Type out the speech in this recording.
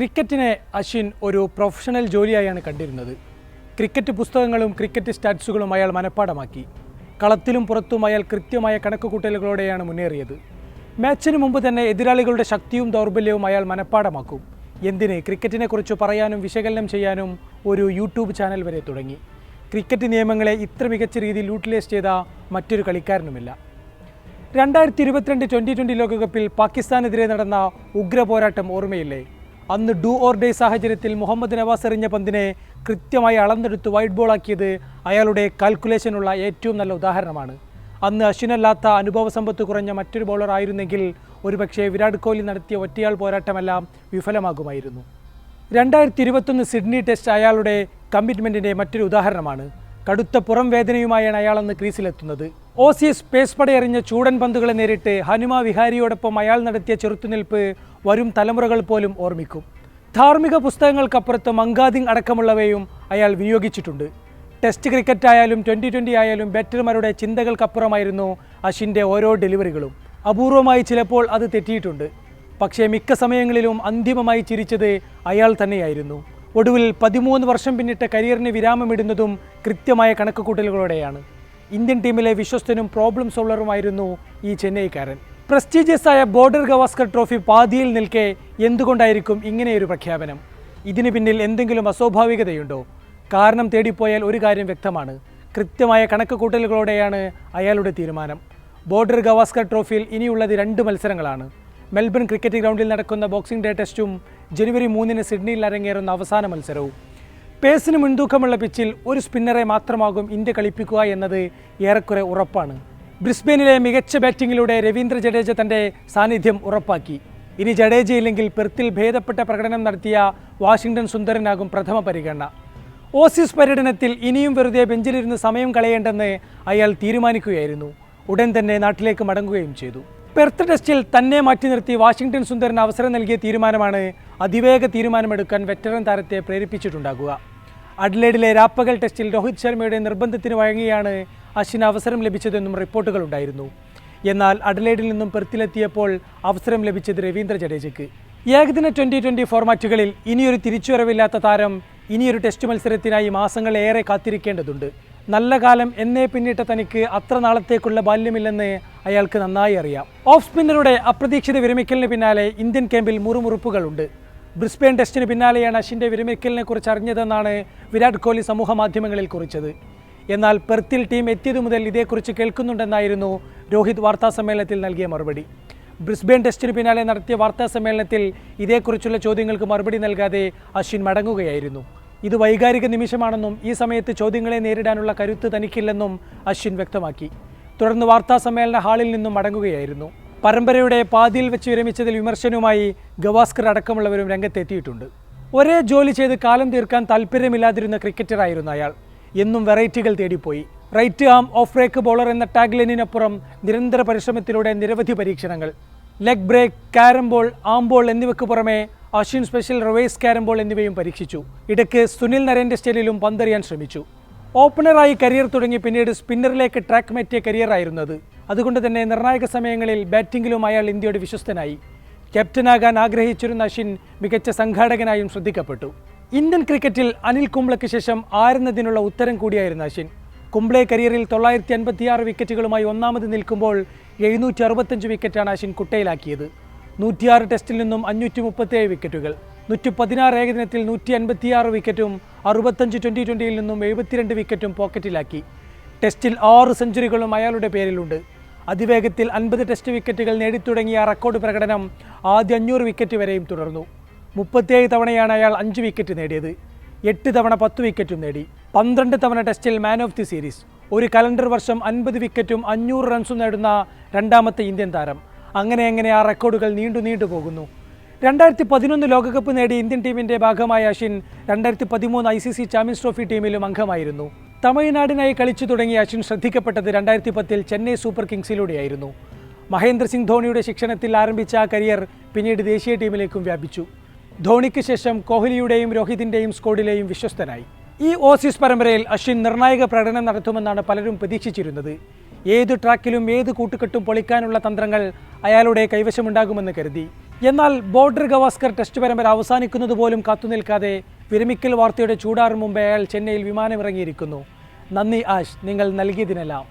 ക്രിക്കറ്റിനെ അശ്വിൻ ഒരു പ്രൊഫഷണൽ ജോലിയായാണ് കണ്ടിരുന്നത്. ക്രിക്കറ്റ് പുസ്തകങ്ങളും ക്രിക്കറ്റ് സ്റ്റാറ്റ്സുകളും അയാൾ മനഃപ്പാടമാക്കി. കളത്തിലും പുറത്തും അയാൾ കൃത്യമായ കണക്കുകൂട്ടലുകളോടെയാണ് മുന്നേറിയത്. മാച്ചിന് മുമ്പ് തന്നെ എതിരാളികളുടെ ശക്തിയും ദൗർബല്യവും അയാൾ മനഃപ്പാടമാക്കും. എന്തിന്? ക്രിക്കറ്റിനെക്കുറിച്ച് പറയാനും വിശകലനം ചെയ്യാനും ഒരു യൂട്യൂബ് ചാനൽ വരെ തുടങ്ങി. ക്രിക്കറ്റ് നിയമങ്ങളെ ഇത്ര മികച്ച രീതിയിൽ യൂട്ടിലൈസ് ചെയ്ത മറ്റൊരു കളിക്കാരനുമില്ല. രണ്ടായിരത്തി ഇരുപത്തിരണ്ട് ട്വന്റി ട്വന്റി ലോകകപ്പിൽ പാകിസ്ഥാനെതിരെ നടന്ന ഉഗ്ര പോരാട്ടം ഓർമ്മയില്ലേ? അന്ന് ഡു ഓർ ഡേ സാഹചര്യത്തിൽ മുഹമ്മദ് നവാസ് എറിഞ്ഞ പന്തിനെ കൃത്യമായി അളന്നെടുത്ത് വൈറ്റ് ബോളാക്കിയത് അയാളുടെ കാൽക്കുലേഷനുള്ള ഏറ്റവും നല്ല ഉദാഹരണമാണ്. അന്ന് അശ്വിനല്ലാത്ത അനുഭവ സമ്പത്ത് കുറഞ്ഞ മറ്റൊരു ബൗളർ ആയിരുന്നെങ്കിൽ ഒരുപക്ഷെ വിരാട് കോഹ്ലി നടത്തിയ ഒറ്റയാൾ പോരാട്ടമെല്ലാം വിഫലമാകുമായിരുന്നു. രണ്ടായിരത്തി ഇരുപത്തൊന്ന് സിഡ്നി ടെസ്റ്റ് അയാളുടെ കമ്മിറ്റ്മെന്റിന്റെ മറ്റൊരു ഉദാഹരണമാണ്. കടുത്ത പുറം വേദനയുമായാണ് അയാളെന്ന് ക്രീസിലെത്തുന്നത് ഓസീസ് പേസ് പടയെറിഞ്ഞ ചൂടൻ പന്തുകളെ നേരിട്ട് ഹനുമ വിഹാരിയോടൊപ്പം അയാൾ നടത്തിയ ചെറുത്തുനിൽപ്പ് വരും തലമുറകൾ പോലും ഓർമ്മിക്കും. ധാർമ്മിക പുസ്തകങ്ങൾക്കപ്പുറത്ത് മങ്കാദിങ് അടക്കമുള്ളവയും അയാൾ വിനിയോഗിച്ചിട്ടുണ്ട്. ടെസ്റ്റ് ക്രിക്കറ്റ് ആയാലും ട്വന്റി ട്വന്റി ആയാലും ബാറ്റർമാരുടെ ചിന്തകൾക്കപ്പുറമായിരുന്നു അശ്വിന്റെ ഓരോ ഡെലിവറികളും. അപൂർവമായി ചിലപ്പോൾ അത് തെറ്റിയിട്ടുണ്ട്. പക്ഷേ മിക്ക സമയങ്ങളിലും അന്തിമമായി ചിരിച്ചത് അയാൾ തന്നെയായിരുന്നു. ഒടുവിൽ പതിമൂന്ന് വർഷം പിന്നിട്ട കരിയറിന് വിരാമമിടുന്നതും കൃത്യമായ കണക്കുകൂട്ടലുകളോടെയാണ്. ഇന്ത്യൻ ടീമിലെ വിശ്വസ്തനും പ്രോബ്ലം സോൾവറുമായിരുന്നു ഈ ചെന്നൈക്കാരൻ. പ്രസ്റ്റീജിയസ് ആയ ബോർഡർ ഗവാസ്കർ ട്രോഫി പാതിയിൽ നിൽക്കെ എന്തുകൊണ്ടായിരിക്കും ഇങ്ങനെയൊരു പ്രഖ്യാപനം? ഇതിന് പിന്നിൽ എന്തെങ്കിലും അസ്വാഭാവികതയുണ്ടോ? കാരണം തേടിപ്പോയാൽ ഒരു കാര്യം വ്യക്തമാണ്. കൃത്യമായ കണക്ക് കൂട്ടലുകളോടെയാണ് അയാളുടെ തീരുമാനം. ബോർഡർ ഗവാസ്കർ ട്രോഫിയിൽ ഇനിയുള്ളത് രണ്ട് മത്സരങ്ങളാണ്. മെൽബൺ ക്രിക്കറ്റ് ഗ്രൗണ്ടിൽ നടക്കുന്ന ബോക്സിംഗ് ഡേ ടെസ്റ്റും ജനുവരി മൂന്നിന് സിഡ്നിയിൽ അരങ്ങേറുന്ന അവസാന മത്സരവും. പേസിന് മുൻതൂക്കമുള്ള പിച്ചിൽ ഒരു സ്പിന്നറെ മാത്രമാകും ഇന്ത്യ കളിപ്പിക്കുക എന്നത് ഏറെക്കുറെ ഉറപ്പാണ്. ബ്രിസ്ബെയിനിലെ മികച്ച ബാറ്റിങ്ങിലൂടെ രവീന്ദ്ര ജഡേജ തന്റെ സാന്നിധ്യം ഉറപ്പാക്കി. ഇനി ജഡേജയില്ലെങ്കിൽ പെർത്തിൽ ഭേദപ്പെട്ട പ്രകടനം നടത്തിയ വാഷിംഗ്ടൺ സുന്ദരനാകും പ്രഥമ പരിഗണന. ഓസീസ് പര്യടനത്തിൽ ഇനിയും വെറുതെ ബെഞ്ചിലിരുന്ന് സമയം കളയേണ്ടെന്ന് അയാൾ തീരുമാനിക്കുകയായിരുന്നു. ഉടൻ തന്നെ നാട്ടിലേക്ക് മടങ്ങുകയും ചെയ്തു. പെർത്ത് ടെസ്റ്റിൽ തന്നെ മാറ്റി നിർത്തി വാഷിംഗ്ടൺ സുന്ദരന് അവസരം നൽകിയ തീരുമാനമാണ് അതിവേഗ തീരുമാനമെടുക്കാൻ വെറ്ററൻ താരത്തെ പ്രേരിപ്പിച്ചിട്ടുണ്ടാകുക. അഡ്ലേഡിലെ രാപ്പകൽ ടെസ്റ്റിൽ രോഹിത് ശർമ്മയുടെ നിർബന്ധത്തിന് വഴങ്ങിയാണ് അശ്വിന് അവസരം ലഭിച്ചതെന്നും റിപ്പോർട്ടുകളുണ്ടായിരുന്നു. എന്നാൽ അഡ്ലേഡിൽ നിന്നും പെർത്തിലെത്തിയപ്പോൾ അവസരം ലഭിച്ചത് രവീന്ദ്ര ജഡേജയ്ക്ക്. ഏകദിന ട്വന്റി ട്വന്റി ഫോർമാറ്റുകളിൽ ഇനിയൊരു തിരിച്ചുവരവില്ലാത്ത താരം ഇനിയൊരു ടെസ്റ്റ് മത്സരത്തിനായി മാസങ്ങളേറെ കാത്തിരിക്കേണ്ടതുണ്ട്. നല്ല കാലം എന്നേ പിന്നിട്ട തനിക്ക് അത്ര നാളത്തേക്കുള്ള ബാല്യമില്ലെന്ന് അയാൾക്ക് നന്നായി അറിയാം. ഓഫ് സ്പിന്നറുടെ അപ്രതീക്ഷിത വിരമിക്കലിന് പിന്നാലെ ഇന്ത്യൻ ക്യാമ്പിൽ മുറുമുറുപ്പുകളുണ്ട്. ബ്രിസ്ബെയിൻ ടെസ്റ്റിന് പിന്നാലെയാണ് അശ്വിന്റെ വിരമിക്കലിനെ കുറിച്ച് അറിഞ്ഞതെന്നാണ് വിരാട് കോഹ്ലി സമൂഹ മാധ്യമങ്ങളിൽ കുറിച്ചത്. എന്നാൽ പെർത്തിൽ ടീം എത്തിയതു മുതൽ ഇതേക്കുറിച്ച് കേൾക്കുന്നുണ്ടെന്നായിരുന്നു രോഹിത് വാർത്താസമ്മേളനത്തിൽ നൽകിയ മറുപടി. ബ്രിസ്ബെയിൻ ടെസ്റ്റിന് പിന്നാലെ നടത്തിയ വാർത്താസമ്മേളനത്തിൽ ഇതേക്കുറിച്ചുള്ള ചോദ്യങ്ങൾക്ക് മറുപടി നൽകാതെ അശ്വിൻ മടങ്ങുകയായിരുന്നു. ഇത് വൈകാരിക നിമിഷമാണെന്നും ഈ സമയത്ത് ചോദ്യങ്ങളെ നേരിടാനുള്ള കരുത്ത് തനിക്കില്ലെന്നും അശ്വിൻ വ്യക്തമാക്കി. തുടർന്ന് വാർത്താസമ്മേളന ഹാളിൽ നിന്നും മടങ്ങുകയായിരുന്നു. പരമ്പരയുടെ പാതിയിൽ വെച്ച് വിരമിച്ചതിൽ വിമർശനവുമായി ഗവാസ്കർ അടക്കമുള്ളവരും രംഗത്തെത്തിയിട്ടുണ്ട്. ഒരേ ജോലി ചെയ്ത് കാലം തീർക്കാൻ താല്പര്യമില്ലാതിരുന്ന ക്രിക്കറ്ററായിരുന്നു അയാൾ. എന്നും വെറൈറ്റികൾ തേടിപ്പോയി. Right arm off break bowler എന്ന ടാഗ്ലൈനിനപ്പുറം നിരന്തര പരിശ്രമത്തിലൂടെ നിരവധി പരീക്ഷണങ്ങൾ. Leg break carrom ball arm ball എന്നിവയ്ക്ക് പുറമെ Ashwin special reverse carrom ball എന്നിവയും പരീക്ഷിച്ചു. ഇടയ്ക്ക് സുനിൽ നരേന്ദ്ര സ്റ്റൈലിലും പന്തെറിയാൻ ശ്രമിച്ചു. ഓപ്പണറായി കരിയർ തുടങ്ങി പിന്നീട് സ്പിന്നറിലേക്ക് ട്രാക്ക് മാറ്റിയ കരിയറായിരുന്നു അത് അതുകൊണ്ട് തന്നെ നിർണായക സമയങ്ങളിൽ ബാറ്റിംഗിലും അയാൾ ഇന്ത്യയുടെ വിശ്വസ്തനായി. ക്യാപ്റ്റനാകാൻ ആഗ്രഹിച്ചിരുന്ന അശ്വിൻ മികച്ച സംഘാടകനായും ശ്രദ്ധിക്കപ്പെട്ടു. ഇന്ത്യൻ ക്രിക്കറ്റിൽ അനിൽ കുംബ്ലയ്ക്ക് ശേഷം ആരെന്നതിനുള്ള ഉത്തരം കൂടിയായിരുന്നു അശ്വിൻ കുംബ്ലെ കരിയറിൽ തൊള്ളായിരത്തി അൻപത്തിയാറ് വിക്കറ്റുകളുമായി ഒന്നാമത് നിൽക്കുമ്പോൾ എഴുന്നൂറ്റി അറുപത്തഞ്ച് വിക്കറ്റാണ് അശ്വിൻ കുട്ടയിലാക്കിയത്. നൂറ്റിയാറ് ടെസ്റ്റിൽ നിന്നും അഞ്ഞൂറ്റി മുപ്പത്തേഴ് വിക്കറ്റുകൾ നൂറ്റി പതിനാറ് ഏകദിനത്തിൽ നൂറ്റി അൻപത്തിയാറ് വിക്കറ്റും അറുപത്തഞ്ച് ട്വന്റി ട്വന്റിയിൽ നിന്നും എഴുപത്തിരണ്ട് വിക്കറ്റും പോക്കറ്റിലാക്കി. ടെസ്റ്റിൽ ആറ് സെഞ്ചുറികളും അയാളുടെ പേരിലുണ്ട്. അതിവേഗത്തിൽ അൻപത് ടെസ്റ്റ് വിക്കറ്റുകൾ നേടിത്തുടങ്ങിയ റെക്കോർഡ് പ്രകടനം ആദ്യ അഞ്ഞൂറ് വിക്കറ്റ് വരെയും തുടർന്നു. മുപ്പത്തിയേഴ് തവണയാണ് അയാൾ അഞ്ച് വിക്കറ്റ് നേടിയത്. എട്ട് തവണ പത്ത് വിക്കറ്റും നേടി. പന്ത്രണ്ട് തവണ ടെസ്റ്റിൽ മാൻ ഓഫ് ദി സീരീസ്. ഒരു കലണ്ടർ വർഷം അൻപത് വിക്കറ്റും അഞ്ഞൂറ് റൺസും നേടുന്ന രണ്ടാമത്തെ ഇന്ത്യൻ താരം. അങ്ങനെ അങ്ങനെ ആ റെക്കോർഡുകൾ നീണ്ടു നീണ്ടു പോകുന്നു. രണ്ടായിരത്തി പതിനൊന്ന് ലോകകപ്പ് നേടിയ ഇന്ത്യൻ ടീമിന്റെ ഭാഗമായ അശ്വിൻ രണ്ടായിരത്തി പതിമൂന്ന് I C C champions trophy ടീമിലും അംഗമായിരുന്നു. തമിഴ്നാടിനായി കളിച്ചു തുടങ്ങിയ അശ്വിൻ ശ്രദ്ധിക്കപ്പെട്ടത് രണ്ടായിരത്തി പത്തിൽ ചെന്നൈ സൂപ്പർ കിങ്സിലൂടെയായിരുന്നു. മഹേന്ദ്ര സിംഗ് ധോണിയുടെ ശിക്ഷണത്തിൽ ആരംഭിച്ച ആ കരിയർ പിന്നീട് ദേശീയ ടീമിലേക്കും വ്യാപിച്ചു. ധോണിക്ക് ശേഷം കോഹ്ലിയുടെയും രോഹിതിന്റെയും സ്കോഡിലെയും വിശ്വസ്തനായി ഈ ഓസീസ് പരമ്പരയിൽ അശ്വിൻ നിർണായക പ്രകടനം നടത്തുമെന്നാണ് പലരും പ്രതീക്ഷിച്ചിരുന്നത്. ഏത് ട്രാക്കിലും ഏത് കൂട്ടുകെട്ടും പൊളിക്കാനുള്ള തന്ത്രങ്ങൾ അയാളുടെ കൈവശമുണ്ടാകുമെന്ന് കരുതി. എന്നാൽ ബോർഡർ ഗവാസ്കർ ടെസ്റ്റ് പരമ്പര അവസാനിക്കുന്നത് പോലും കാത്തുനിൽക്കാതെ വിരമിക്കൽ വാർത്തയുടെ ചൂടാറും മുമ്പേ അയാൾ ചെന്നൈയിൽ വിമാനമിറങ്ങിയിരിക്കുന്നു. നന്ദി ആഷ് നിങ്ങൾ നൽകിയതിനെല്ലാം.